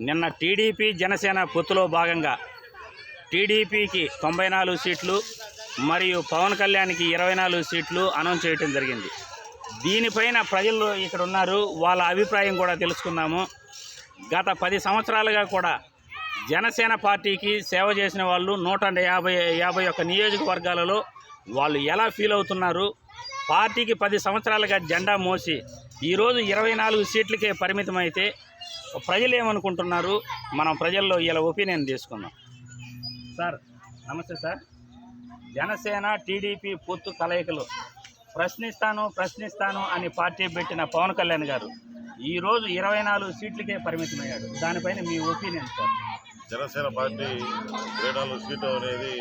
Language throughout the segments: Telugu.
నిన్న టీడీపీ జనసేన పొత్తులో భాగంగా టీడీపీకి తొంభై నాలుగు సీట్లు మరియు పవన్ కళ్యాణ్కి ఇరవై నాలుగు సీట్లు అనౌన్స్ చేయడం జరిగింది. దీనిపైన ప్రజలు ఇక్కడ ఉన్నారు వాళ్ళ అభిప్రాయం కూడా తెలుసుకున్నాము గత పది సంవత్సరాలుగా కూడా జనసేన పార్టీకి సేవ చేసిన వాళ్ళు నూట యాభై యాభై ఒక్క నియోజకవర్గాలలో వాళ్ళు ఎలా ఫీల్ అవుతున్నారు? పార్టీకి పది సంవత్సరాలుగా జెండా మోసి ఈరోజు ఇరవై నాలుగు సీట్లకే పరిమితమైతే ప్రజలు ఏమనుకుంటున్నారు మనం ప్రజల్లో ఇలా ఒపీనియన్ తీసుకుందాం. సార్ నమస్తే సార్. జనసేన టీడీపీ పొత్తు కలయికలు. ప్రశ్నిస్తాను ప్రశ్నిస్తాను అని పార్టీ పెట్టిన పవన్ కళ్యాణ్ గారు ఈరోజు ఇరవై నాలుగు సీట్లకే పరిమితమయ్యాడు. దానిపైన మీ ఒపీనియన్ సార్. జనసేన పార్టీ ఇరవై నాలుగు సీట్లు అనేది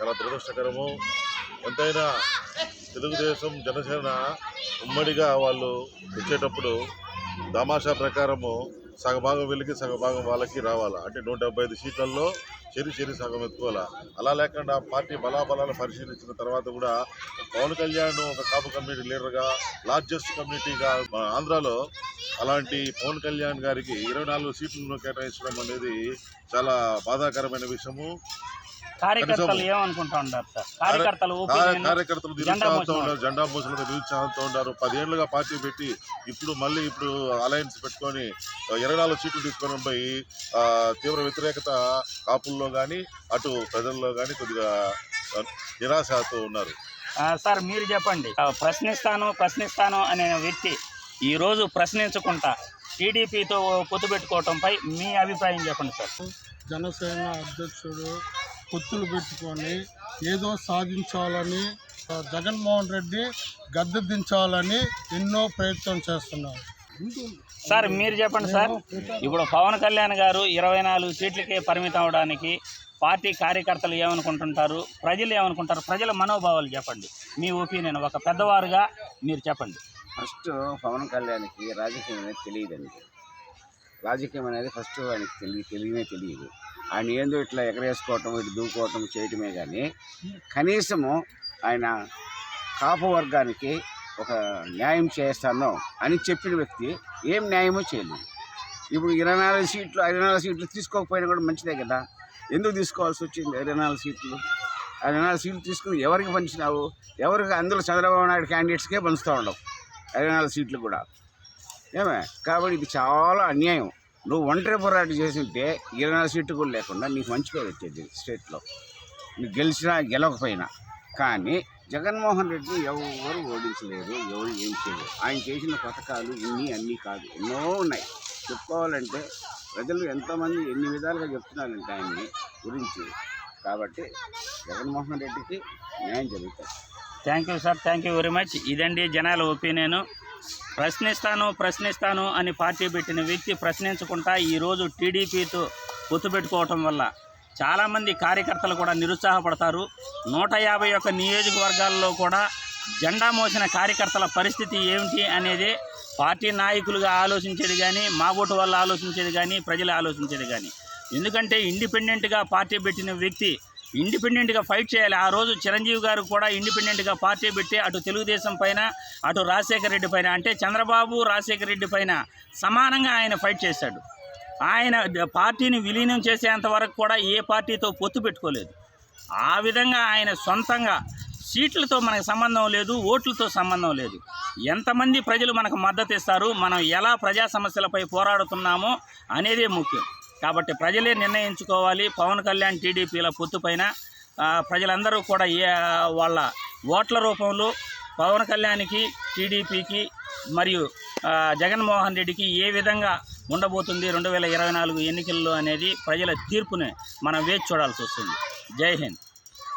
చాలా దురదృష్టకరము. ఎంతైనా తెలుగుదేశం జనసేన ఉమ్మడిగా వాళ్ళు వచ్చేటప్పుడు తమాషా ప్రకారము సగభాగం వీళ్ళకి సగభాగం వాళ్ళకి రావాలా? అంటే నూట డెబ్బై ఐదు సీట్లలో చెరి చెరి సగం ఎత్తుకోవాలా? అలా లేకుండా పార్టీ బలాబలాలు పరిశీలించిన తర్వాత కూడా పవన్ కళ్యాణ్ ఒక కాపు కమ్యూనిటీ లీడర్గా లార్జెస్ట్ కమ్యూనిటీగా మన ఆంధ్రాలో అలాంటి పవన్ కళ్యాణ్ గారికి ఇరవై నాలుగు సీట్లను కేటాయించడం అనేది చాలా బాధాకరమైన విషయము. కార్యకర్తలు ఏమనుకుంటా ఉంటారు సార్? కార్యకర్తలు జెండా నిరుత్సాహంతో మోసిన ఉన్నారు జెండా మోసలతో నిరుత్సాహంతో ఉన్నారు. పదేళ్ళుగా పార్టీ పెట్టి ఇప్పుడు మళ్ళీ ఇప్పుడు అలయన్స్ పెట్టుకొని ఇరవై నాలుగు సీట్లు తీసుకొని పోయి తీవ్ర వ్యతిరేకత కాపుల్లో కానీ అటు ప్రజల్లో కానీ కొద్దిగా నిరాశతో ఉన్నారు. సార్ మీరు చెప్పండి. ప్రశ్నిస్తాను ప్రశ్నిస్తాను అనే వ్యక్తి ఈరోజు ప్రశ్నించకుండా టీడీపీతో పొత్తు పెట్టుకోవటంపై మీ అభిప్రాయం చెప్పండి సార్. జనసేన అధ్యక్షుడు పొత్తులు పెట్టుకొని ఏదో సాధించాలని జగన్మోహన్ రెడ్డి గద్దె దించాలని ఎన్నో ప్రయత్నం చేస్తున్నారు. సార్ మీరు చెప్పండి సార్. ఇప్పుడు పవన్ కళ్యాణ్ గారు ఇరవై నాలుగు సీట్లకే పరిమితం అవడానికి పార్టీ కార్యకర్తలు ఏమనుకుంటుంటారు? ప్రజలు ఏమనుకుంటారు? ప్రజల మనోభావాలు చెప్పండి. మీ ఒపీనియన్ ఒక పెద్దవారుగా మీరు చెప్పండి. ఫస్ట్ పవన్ కళ్యాణ్కి రాజకీయం అనేది తెలియదండి. రాజకీయం అనేది ఫస్ట్ ఆయనకి తెలియ తెలియనే తెలియదు. ఆయన ఏందో ఇట్లా ఎగరేసుకోవటం ఇటు దూకోవటం చేయటమే కానీ కనీసము ఆయన కాపు వర్గానికి ఒక న్యాయం చేస్తాను అని చెప్పిన వ్యక్తి ఏం న్యాయమో చేయలేదు. ఇప్పుడు ఇరవై నాలుగు సీట్లు ఇరవై నాలుగు సీట్లు తీసుకోకపోయినా కూడా మంచిదే కదా. ఎందుకు తీసుకోవాల్సి వచ్చింది ఇరవై నాలుగు సీట్లు? ఇరవై నాలుగు సీట్లు తీసుకుని ఎవరికి పంచినావు? ఎవరికి అందులో చంద్రబాబు నాయుడు క్యాండిడేట్స్కే పంచుతూ ఉండవు ఇరవై నాలుగు సీట్లు కూడా. ఏమే? కాబట్టి ఇది చాలా అన్యాయం. నువ్వు ఒంటరి పోరాటం చేసింటే ఇరవై నాలుగు సీట్లు కూడా లేకుండా నీకు మంచి పేరు వచ్చేది స్టేట్లో. నువ్వు గెలిచినా గెలవకపోయినా. కానీ జగన్మోహన్ రెడ్డి ఎవరు ఓడించలేరు ఎవరు ఏం చేయలేరు. ఆయన చేసిన పథకాలు ఇన్ని అన్నీ కాదు. ఎన్నో ఉన్నాయి. చెప్పుకోవాలంటే ప్రజలు ఎంతోమంది ఎన్ని విధాలుగా చెప్తున్నారంటే ఆయన్ని గురించి. కాబట్టి జగన్మోహన్ రెడ్డికి న్యాయం జరుగుతుంది. Thank you sir. Thank you very much. ఇదండి జనాల ఒపీనియను. ప్రశ్నిస్తాను ప్రశ్నిస్తాను అని పార్టీ పెట్టిన వ్యక్తి ప్రశ్నించకుండా ఈరోజు టీడీపీతో పొత్తు పెట్టుకోవటం వల్ల చాలామంది కార్యకర్తలు కూడా నిరుత్సాహపడతారు. నూట యాభై ఒక్క నియోజకవర్గాల్లో కూడా జెండా మోసిన కార్యకర్తల పరిస్థితి ఏమిటి అనేది పార్టీ నాయకులుగా ఆలోచించేది కానీ మాగుటు వల్ల ఆలోచించేది కానీ ప్రజలు ఆలోచించేది కానీ. ఎందుకంటే ఇండిపెండెంట్గా పార్టీ పెట్టిన వ్యక్తి ఇండిపెండెంట్గా ఫైట్ చేయాలి. ఆ రోజు చిరంజీవి గారు కూడా ఇండిపెండెంట్గా పార్టీ పెట్టి అటు తెలుగుదేశం పైన అటు రాజశేఖర రెడ్డి పైన అంటే చంద్రబాబు రాజశేఖర రెడ్డి పైన సమానంగా ఆయన ఫైట్ చేశాడు. ఆయన పార్టీని విలీనం చేసేంత వరకు కూడా ఏ పార్టీతో పొత్తు పెట్టుకోలేదు. ఆ విధంగా ఆయన సొంతంగా సీట్లతో మనకు సంబంధం లేదు ఓట్లతో సంబంధం లేదు. ఎంతమంది ప్రజలు మనకు మద్దతు ఇస్తారు మనం ఎలా ప్రజా సమస్యలపై పోరాడుతున్నామో అనేదే ముఖ్యం. కాబట్టి ప్రజలే నిర్ణయించుకోవాలి. పవన్ కళ్యాణ్ టీడీపీల పొత్తు పైన ప్రజలందరూ కూడా ఏ వాళ్ళ ఓట్ల రూపంలో పవన్ కళ్యాణ్కి టీడీపీకి మరియు జగన్మోహన్ రెడ్డికి ఏ విధంగా ఉండబోతుంది రెండు వేల ఇరవై నాలుగు ఎన్నికల్లో అనేది ప్రజల తీర్పుని మనం వేచి చూడాల్సి వస్తుంది. జై హింద్.